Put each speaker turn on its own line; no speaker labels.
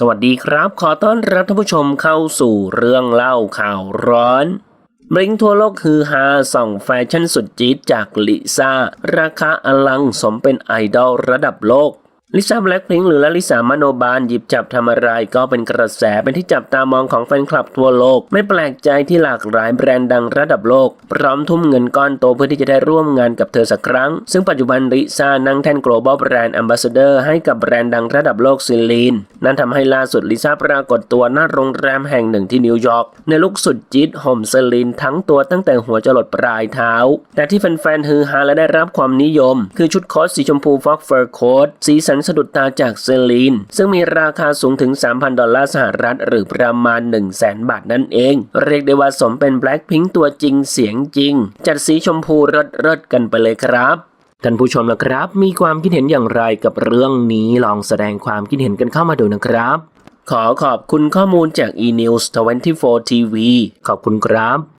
สวัสดีครับ ขอต้อนรับท่านผู้ชมเข้าสู่เรื่องเล่าข่าวร้อนบริงทั่วโลกคือฮาส่องแฟชั่นสุดจี๊ดจากลิซ่า ราคาอลังสมเป็นไอดอลระดับโลก ลิซ่าแบล็คพิงหรือลลิสามโนบาลหยิบจับทำอะไรก็เป็นกระแสเป็นที่จับตามองของแฟนคลับทั่วโลก ไม่แปลกใจที่หลากหลายแบรนด์ดังระดับโลก พร้อมทุ่มเงินก้อนโตเพื่อที่จะได้ร่วมงานกับเธอสักครั้ง ซึ่งปัจจุบันลิซ่านั่งแท่น global brand ambassador ให้กับแบรนด์ดังระดับโลกซิลีน นั่นทำให้ล่าสุดลิซ่าปรากฏตัวหน้าโรงแรมแห่งหนึ่งที่นิวยอร์กในลุคสุดจี๊ดห่มซิลีนทั้งตัวตั้งแต่หัวจรดปลายเท้า แต่ที่แฟนๆฮือฮาและได้รับความนิยม คือชุดค้ทสีชมพูฟอกเฟอร์โค้ทสีสันสะดุดตาจากเซลีน ซึ่งมีราคาสูงถึง 3,000 ดอลลาร์สหรัฐ หรือประมาณ 1 0 0 0 0แบาทนั่นเอง เรียกได้ว่าสมเป็นแบล็คพิงตัวจริงเสียงจริง จัดสีชมพูรดๆกันไปเลยครับท่านผู้ชมนะครับ มีความคิดเห็นอย่างไรกับเรื่องนี้ลองแสดงความคิดเห็นกันเข้ามาดูนะครับ ขอขอบคุณข้อมูลจาก eNews 24 TV ขอบคุณครับ